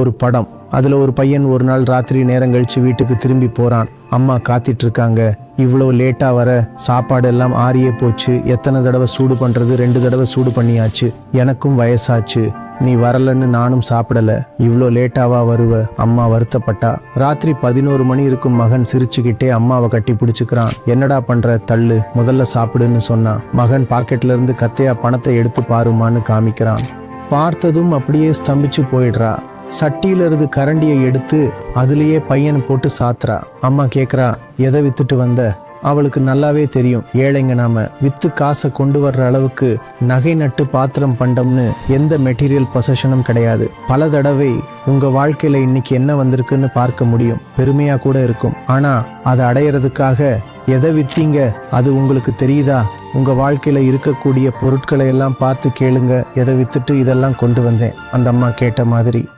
ஒரு படம். அதில் ஒரு பையன் ஒரு நாள் ராத்திரி நேரம் கழித்து வீட்டுக்கு திரும்பி போகிறான் அம்மா காத்திட்டு இருக்காங்க இவ்வளோ லேட்டாக வர சாப்பாடு எல்லாம் ஆறியே போச்சு. எத்தனை தடவை சூடு பண்ணுறது ரெண்டு தடவை சூடு பண்ணியாச்சு. எனக்கும் வயசாச்சு. நீ வரலன்னு நானும் சாப்பிடல. இவ்வளோ லேட்டாவா வருவ? அம்மா வருத்தப்பட்டா. ராத்திரி பதினோரு மணி இருக்கும் மகன் சிரிச்சுக்கிட்டே அம்மாவை கட்டி பிடிச்சிக்கிறான். என்னடா பண்ற? தள்ளு. முதல்ல சாப்பிடுன்னு சொன்னான் மகன் பாக்கெட்ல இருந்து கத்தையா பணத்தை எடுத்து பாருமான்னு காமிக்கிறான். பார்த்ததும் அப்படியே ஸ்தம்பிச்சு போயிடுறா. சட்டியிலிருந்து கரண்டியை எடுத்து அதுலேயே பையனை போட்டு சாத்துறா. அம்மா கேட்குறா எதை வித்துட்டு வந்த? அவளுக்கு நல்லாவே தெரியும். ஏழைங்க நாம வித்து காசை கொண்டு வர்ற அளவுக்கு நகை நட்டு பாத்திரம் பண்டம்னு எந்த மெட்டீரியல் பொசஷனும் கிடையாது. பல தடவை உங்க வாழ்க்கையில இன்னைக்கு என்ன வந்திருக்குன்னு பார்க்க முடியும். பெருமையா கூட இருக்கும். ஆனா அதை அடையிறதுக்காக எதை வித்தீங்க? அது உங்களுக்கு தெரியுதா? உங்க வாழ்க்கையில இருக்கக்கூடிய பொருட்களை எல்லாம் பார்த்து கேளுங்க. எதை வித்துட்டு இதெல்லாம் கொண்டு வந்தேன். அந்த அம்மா கேட்ட மாதிரி.